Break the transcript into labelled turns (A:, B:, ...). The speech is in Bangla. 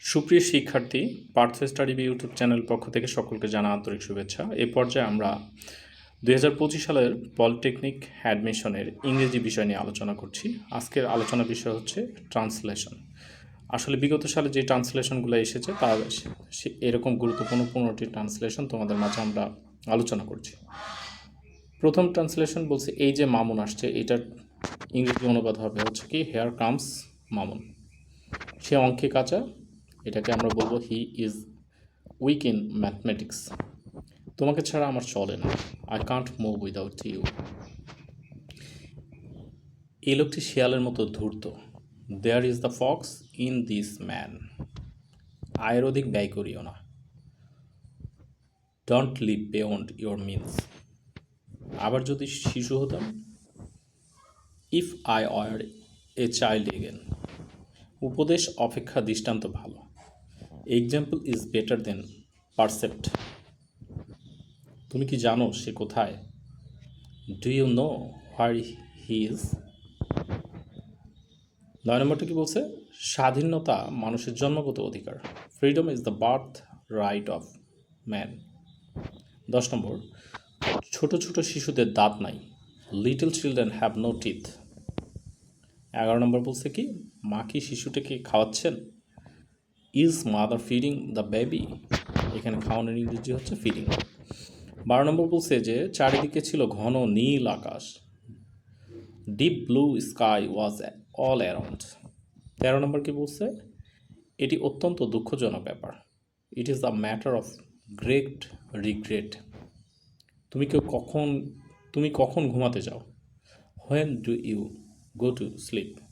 A: সুপ্রিয় শিক্ষার্থী, পার্থ স্টাডি ইউটিউব চ্যানেল পক্ষ থেকে সকলকে জানা আন্তরিক শুভেচ্ছা। এ পর্যায়ে আমরা দুই হাজার পঁচিশ সালের পলিটেকনিক অ্যাডমিশনের ইংরেজি বিষয় নিয়ে আলোচনা করছি। আজকের আলোচনা বিষয় হচ্ছে ট্রান্সলেশন। আসলে বিগত সালে যে ট্রান্সলেশনগুলো এসেছে সে- এরকম গুরুত্বপূর্ণ পনেরোটি ট্রান্সলেশন তোমাদের মাঝে আমরা আলোচনা করছি। প্রথম ট্রান্সলেশন বলছে, এই যে মামুন আসছে, এটার ইংরেজি অনুবাদ হবে হচ্ছে কি হেয়ার কামস মামুন। সে অঙ্কে কাঁচা এটাকে আমরা বলব he is weak in mathematics. তোমাকে ছাড়া আমার চলে না। I can't move without you. এই লোকটি শিয়ালের মতো ধূর্ত। There is the fox in this man. আয়ের অধিক ব্যয় করিও না। Don't live beyond your means. আবার যদি শিশু হতাম? If I were a child again. উপদেশ, অপেক্ষা, দৃষ্টান্ত ভালো। Example is better than precept তুমি কি জানো সে কোথায়? Do you know where he is নয় নম্বরটা কি বলছে? স্বাধীনতা মানুষের জন্মগত অধিকার। Freedom is the birth right of man দশ নম্বর, ছোট ছোট শিশুদের দাঁত নাই। Little children have no teeth এগারো নম্বর বলছে কি, মা কি শিশুটিকে খাওয়াচ্ছেন? Is mother feeding the baby এখানে খাওয়ানোর ইংরেজি হচ্ছে ফিডিং বারো নম্বর বলছে যে, চারিদিকে ছিল ঘন নীল আকাশ। Deep blue sky was all around তেরো নম্বর কি বলছে? এটি অত্যন্ত দুঃখজনক ব্যাপার। It is the matter of great regret তুমি কেউ কখন, তুমি কখন ঘুমাতে যাও? When do you go to sleep